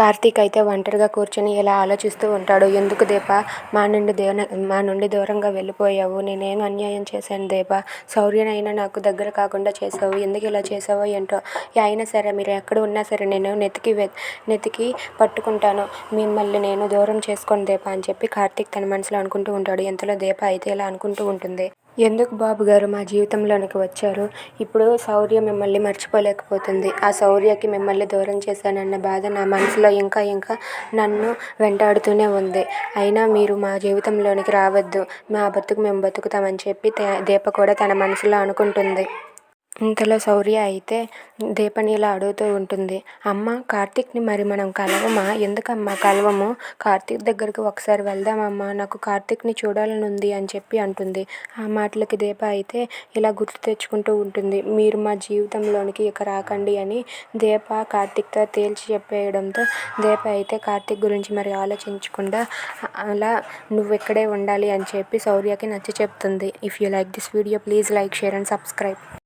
కార్తీక్ అయితే ఒంటరిగా కూర్చొని ఇలా ఆలోచిస్తూ ఉంటాడు. ఎందుకు దీప మా నుండి దేవ మా నుండి దూరంగా వెళ్ళిపోయావు? నేనేం అన్యాయం చేశాను దీప శౌర్యనైనా నాకు దగ్గర కాకుండా చేశావు. ఎందుకు ఇలా చేసావో ఏంటో? అయినా సరే మీరు ఎక్కడ ఉన్నా సరే నేను నెతికి నెతికి పట్టుకుంటాను. మిమ్మల్ని నేను దూరం చేసుకోను దీప అని చెప్పి కార్తీక్ తన మనసులో అనుకుంటూ ఉంటాడు. ఇంతలో దీప అయితే ఇలా అనుకుంటూ ఉంటుంది. ఎందుకు బాబు గారు మా జీవితంలోనికి వచ్చారు? ఇప్పుడు శౌర్య మిమ్మల్ని మర్చిపోలేకపోతుంది. ఆ శౌర్యకి మిమ్మల్ని దూరం చేశానన్న బాధ నా మనసులో ఇంకా ఇంకా నన్ను వెంటాడుతూనే ఉంది. అయినా మీరు మా జీవితంలోనికి రావద్దు. మా బతుకు మేము బతుకుతామని చెప్పి దీప కూడా తన మనసులో అనుకుంటుంది. ఇంతలో శౌర్య అయితే దీపని ఇలా అడుగుతూ ఉంటుంది. అమ్మ కార్తీక్ని మరి మనం కలవమా? ఎందుకమ్మా కలవము? కార్తీక్ దగ్గరికి ఒకసారి వెళ్దామమ్మా నాకు కార్తీక్ని చూడాలని ఉంది అని చెప్పి అంటుంది. ఆ మాటలకి దీప అయితే ఇలా గుర్తు తెచ్చుకుంటూ ఉంటుంది. మీరు మా జీవితంలోనికి ఇక రాకండి అని దీప కార్తీక్తో తేల్చి చెప్పేయడంతో దీప అయితే కార్తీక్ గురించి మరి ఆలోచించకుండా అలా నువ్వు ఇక్కడే ఉండాలి అని చెప్పి శౌర్యకి నచ్చి చెప్తుంది. If you like this video please like share and subscribe